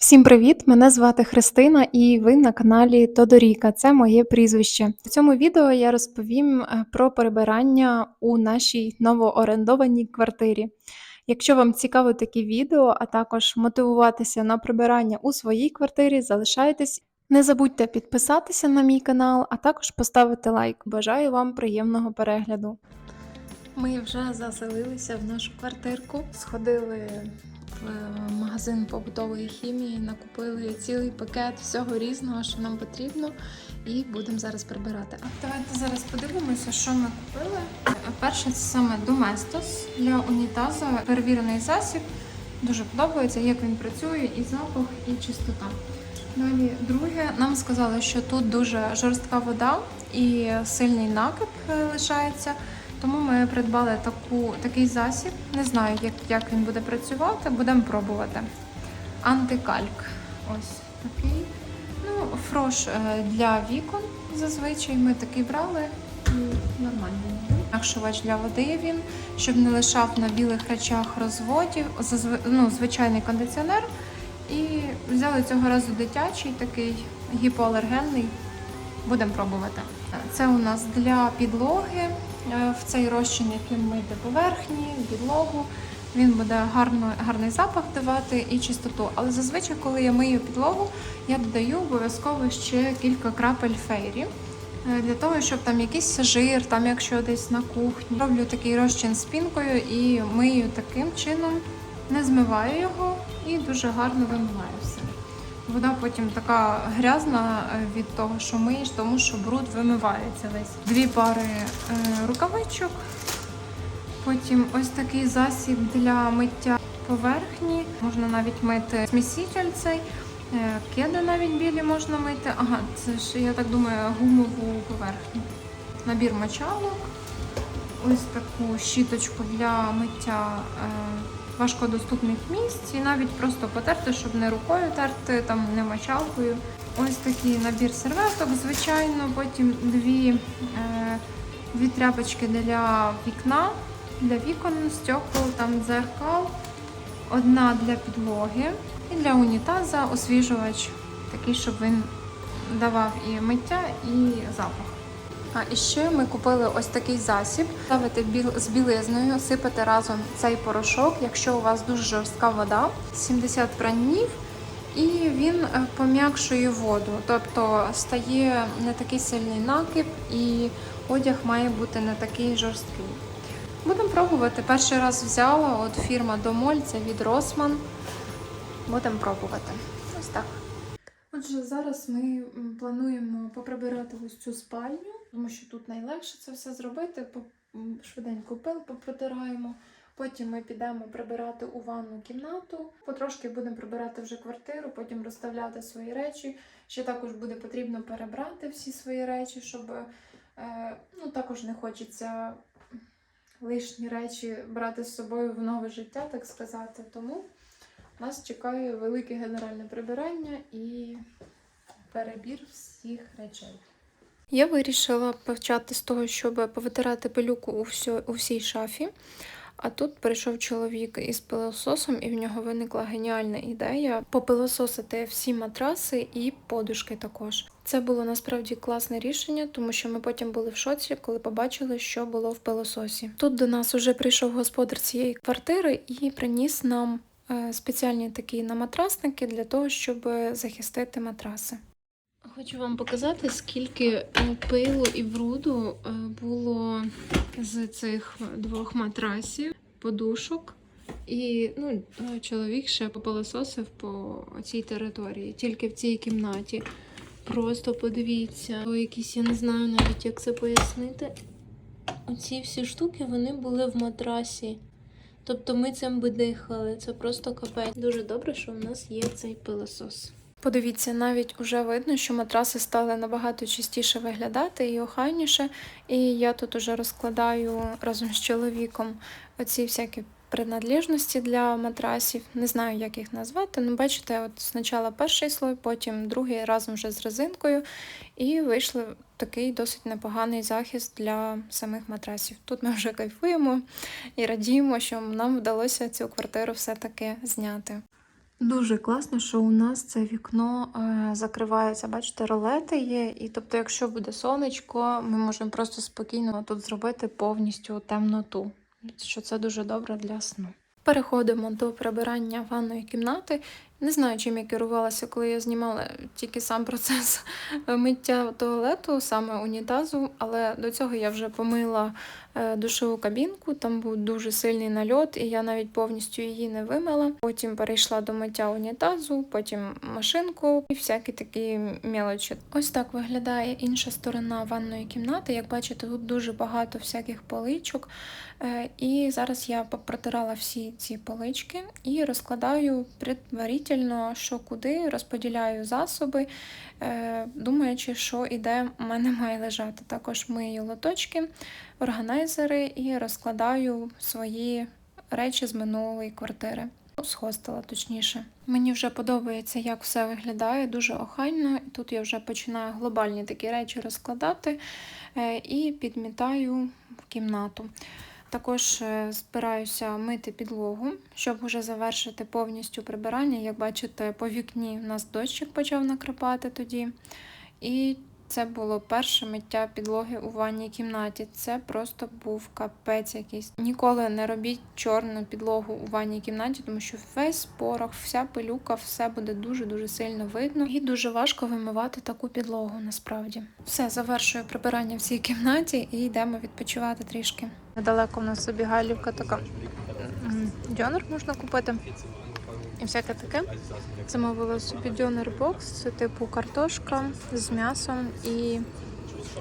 Всім привіт! Мене звати Христина, і ви на каналі Тодоріка. Це моє прізвище. У цьому відео я розповім е, про прибирання у нашій новоорендованій квартирі. Якщо вам цікаво такі відео, а також мотивуватися на прибирання у своїй квартирі, залишайтесь. Не забудьте підписатися на мій канал, а також поставити лайк. Бажаю вам приємного перегляду. Ми вже заселилися в нашу квартирку, сходили в магазин побутової хімії, накупили цілий пакет всього різного, що нам потрібно, і будемо зараз прибирати. А давайте зараз подивимося, що ми купили. Перше це саме Domestos для унітазу, перевірений засіб. Дуже подобається, як він працює, і запах, і чистота. Далі, друге, нам сказали, що тут дуже жорстка вода і сильний накип е, лишається. Тому ми придбали таку, такий засіб. Не знаю, як, як він буде працювати, будемо пробувати. Антикальк. Ось такий. Ну, фрош е, для вікон зазвичай ми такий брали нормальний. Накшувач для води він, щоб не лишав на білих речах розводів, ну, звичайний кондиціонер. І взяли цього разу дитячий, такий гіпоалергенний. Будемо пробувати. Це у нас для підлоги. Е, В цей розчин, яким мити поверхні, підлогу. Він буде гарно, гарний запах давати і чистоту. Але зазвичай, коли я мию підлогу, я додаю обов'язково ще кілька крапель фейрі. е, Для того, щоб там якийсь жир, там якщо десь на кухні. Роблю такий розчин з пінкою і мию таким чином, не змиваю його і дуже гарно вимиваю все. Вода потім така грязна е, від того, що миєш, тому що бруд вимивається весь. Дві пари е, рукавичок. Потім ось такий засіб для миття поверхні. Можна навіть мити сміситель цей. Е, Кеди навіть білі можна мити. Ага, це ж, я так думаю, гумову поверхню. Набір мочалок. Ось таку щіточку для миття важкодоступних місць. І навіть просто потерти, щоб не рукою терти, там не мочалкою. Ось такий набір серветок, звичайно. Потім дві, е, дві тряпочки для вікна, для вікон, стекол, там дзеркал. Одна для підлоги і для унітаза освіжувач, такий, щоб він давав і миття, і запах. А і ще ми купили ось такий засіб. Ставити біл- з білизною, сипати разом цей порошок, якщо у вас дуже жорстка вода, 70 пранів, і він е, пом'якшує воду, тобто стає не такий сильний накип, і одяг має бути не такий жорсткий. Будемо пробувати. Перший раз взяла от фірма Домоль, це від Росман. Будемо пробувати. Ось так. Отже, зараз ми плануємо поприбирати ось цю спальню, тому що тут найлегше це все зробити. Швиденько пил попротираємо. Потім ми підемо прибирати у ванну кімнату. Потрошки будемо прибирати вже квартиру, потім розставляти свої речі. Ще також буде потрібно перебрати всі свої речі, щоб е, ну, також не хочеться лишні речі брати з собою в нове життя, так сказати. Тому нас чекає велике генеральне прибирання і перебір всіх речей. Я вирішила почати з того, щоб повитирати пилюку у, всьо, у всій шафі. А тут прийшов чоловік із пилососом, і в нього виникла геніальна ідея попилососити всі матраси і подушки також. Це було насправді класне рішення, тому що ми потім були в шоці, коли побачили, що було в пилососі. Тут до нас уже прийшов господар цієї квартири і приніс нам е, спеціальні такі наматрасники для того, щоб захистити матраси. Хочу вам показати, скільки е, пилу і бруду е, було з цих двох матрасів, подушок. І ну, е, чоловік ще попилососив по цій території, тільки в цій кімнаті. Просто подивіться, О, якісь, я не знаю навіть, як це пояснити. Оці всі штуки вони були в матрасі. Тобто ми цим би дихали. Це просто капець. Дуже добре, що в нас є цей пилосос. Подивіться, навіть уже видно, що матраси стали набагато чистіше виглядати і охайніше. І я тут уже розкладаю разом з чоловіком оці всякі принадлежності для матрасів. Не знаю, як їх назвати. Ну, бачите, от спочатку перший слой, потім другий разом вже з резинкою. І вийшли такий досить непоганий захист для самих матрасів. Тут ми вже кайфуємо і радіємо, що нам вдалося цю квартиру все-таки зняти. Дуже класно, що у нас це вікно е, закривається. Бачите, ролети є. І тобто, якщо буде сонечко, ми можемо просто спокійно тут зробити повністю темноту. Що це дуже добре для сну. Переходимо до прибирання ванної кімнати. Не знаю, чим я керувалася, коли я знімала тільки сам процес миття туалету, саме унітазу, але до цього я вже помила е, душову кабінку, там був дуже сильний нальот, і я навіть повністю її не вимила. Потім перейшла до миття унітазу, потім машинку і всякі такі мелочі. Ось так виглядає інша сторона ванної кімнати. Як бачите, тут дуже багато всяких поличок. Е, І зараз я попротирала всі ці полички і розкладаю предварительно, що куди, розподіляю засоби, е, думаючи, що і де в мене має лежати. Також мию лоточки, органайзери і розкладаю свої речі з минулої квартири. Ну, З хостела, точніше. Мені вже подобається, як все виглядає, дуже охайно. І тут я вже починаю глобальні такі речі розкладати е, і підмітаю в кімнату. Також е, збираюся мити підлогу, щоб вже завершити повністю прибирання. Як бачите, по вікні у нас дощик почав накрапати тоді. І це було перше миття підлоги у ванній кімнаті. Це просто був капець якийсь. Ніколи не робіть чорну підлогу у ванній кімнаті, тому що весь порох, вся пилюка, все буде дуже-дуже сильно видно. І дуже важко вимивати таку підлогу насправді. Все, завершую прибирання в цій кімнаті і йдемо відпочивати трішки. Недалеко в нас собі галівка така. Дьонер можна купити. І всяке таке. Замовила собі дьонер бокс, це типу картошка з м'ясом і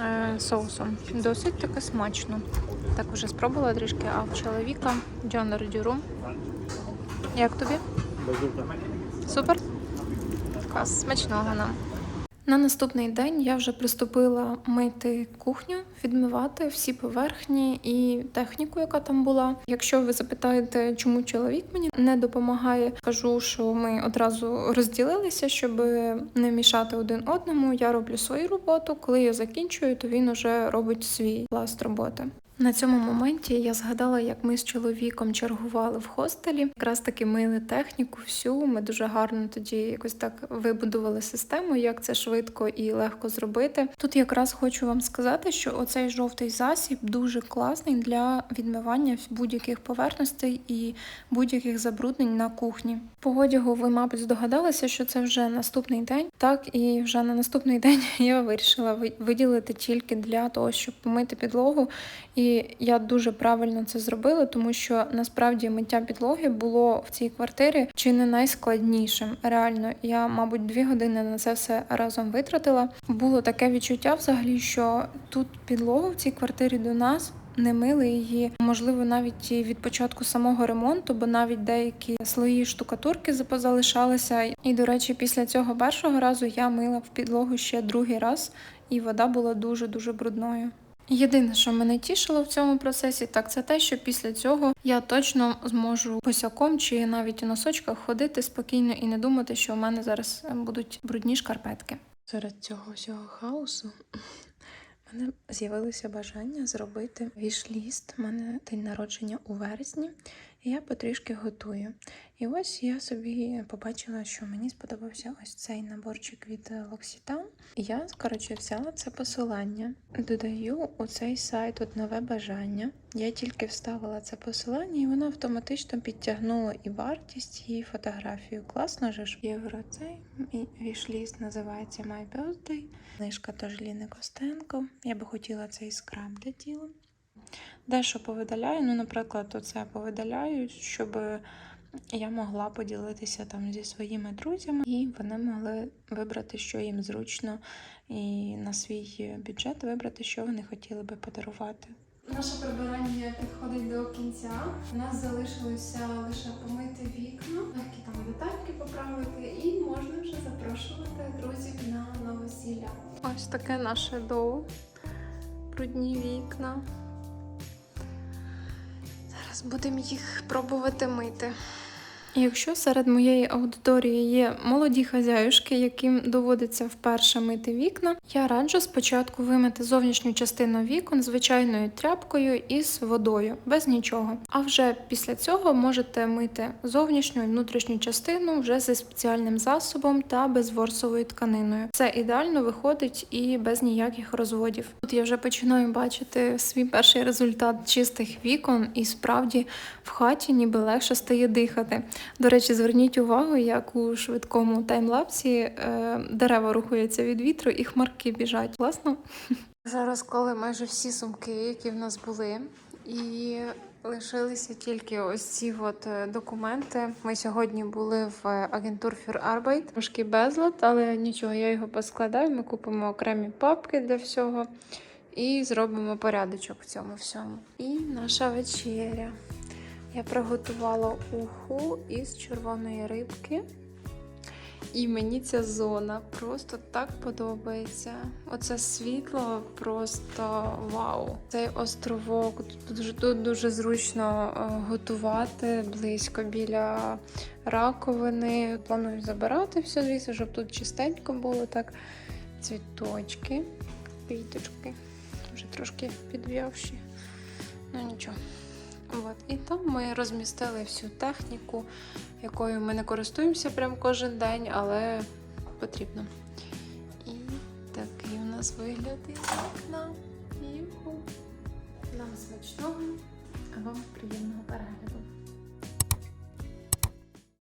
е, соусом. Досить таке смачно. Так вже спробувала трішки, а в чоловіка дьонер дюру. Як тобі? Супер? Клас, смачного нам. На наступний день я вже приступила мити кухню, відмивати всі поверхні і техніку, яка там була. Якщо ви запитаєте, чому чоловік мені не допомагає, кажу, що ми одразу розділилися, щоб не мішати один одному. Я роблю свою роботу. Коли я закінчую, то він уже робить свій пласт роботи. На цьому моменті я згадала, як ми з чоловіком чергували в хостелі. Якраз таки мили техніку всю. Ми дуже гарно тоді якось так вибудували систему, як це швидко і легко зробити. Тут якраз хочу вам сказати, що оцей жовтий засіб дуже класний для відмивання будь-яких поверхностей і будь-яких забруднень на кухні. По одягу ви, мабуть, здогадалися, що це вже наступний день. Так і вже на наступний день я вирішила ви- виділити тільки для того, щоб помити підлогу. І я дуже правильно це зробила, тому що насправді миття підлоги було в цій квартирі чи не найскладнішим. Реально, я, мабуть, дві години на це все разом витратила. Було таке відчуття, взагалі, що тут підлогу в цій квартирі до нас. Не мили її, можливо, навіть і від початку самого ремонту, бо навіть деякі слої штукатурки позалишалися. І, до речі, після цього першого разу я мила в підлогу ще другий раз, і вода була дуже дуже брудною. Єдине, що мене тішило в цьому процесі, так це те, що після цього я точно зможу босяком чи навіть у носочках ходити спокійно і не думати, що у мене зараз е, будуть брудні шкарпетки. Серед цього всього хаосу мене з'явилося бажання зробити вішліст. У мене день народження у вересні, я потрішки готую. І ось я собі побачила, що мені сподобався ось цей наборчик від L'Occitane. Я, коротше, взяла це посилання, додаю у цей сайт от нове бажання. Я тільки вставила це посилання, і воно автоматично підтягнуло і вартість, і фотографію. Класно же ж. Євро цей вішліст називається My Birthday. Книжка теж Ліни Костенко. Я би хотіла цей скраб для тіла. Дещо повидаляю, ну, наприклад, оце повидаляю, щоб я могла поділитися там зі своїми друзями, і вони могли вибрати, що їм зручно, і на свій бюджет вибрати, що вони хотіли би подарувати. Наше прибирання підходить до кінця. У нас залишилося лише помити вікна, легкі там детальки поправити, і можна вже запрошувати друзів на новосілля. Ось таке наше доу. Брудні вікна. Будемо їх пробувати мити. Якщо серед моєї аудиторії є молоді хазяюшки, яким доводиться вперше мити вікна, я раджу спочатку вимити зовнішню частину вікон звичайною тряпкою із водою, без нічого. А вже після цього можете мити зовнішню і внутрішню частину вже зі спеціальним засобом та безворсовою тканиною. Це ідеально виходить і без ніяких розводів. Тут я вже починаю бачити свій перший результат чистих вікон, і справді в хаті ніби легше стає дихати. До речі, зверніть увагу, як у швидкому таймлапсі е, дерева рухаються від вітру і хмарки біжать. Класно? Вже розклали майже всі сумки, які в нас були, і лишилися тільки ось ці от е, документи. Ми сьогодні були в агентур Arbeit. Трошки безлад, але нічого, я його поскладаю. Ми купимо окремі папки для всього і зробимо порядочок в цьому всьому. І наша вечеря. Я приготувала уху із червоної рибки. І мені ця зона просто так подобається. Оце світло просто вау. Цей островок тут дуже, тут дуже зручно е, готувати близько біля раковини. Планую забирати все звісно, щоб тут чистенько було так. Цвіточки, квіточки, вже трошки підв'явші. Ну нічого. От. І там ми розмістили всю техніку, якою ми не користуємося прям кожен день, але потрібно. І такий у нас вигляд із вікна. Нам смачного, а вам приємного перегляду.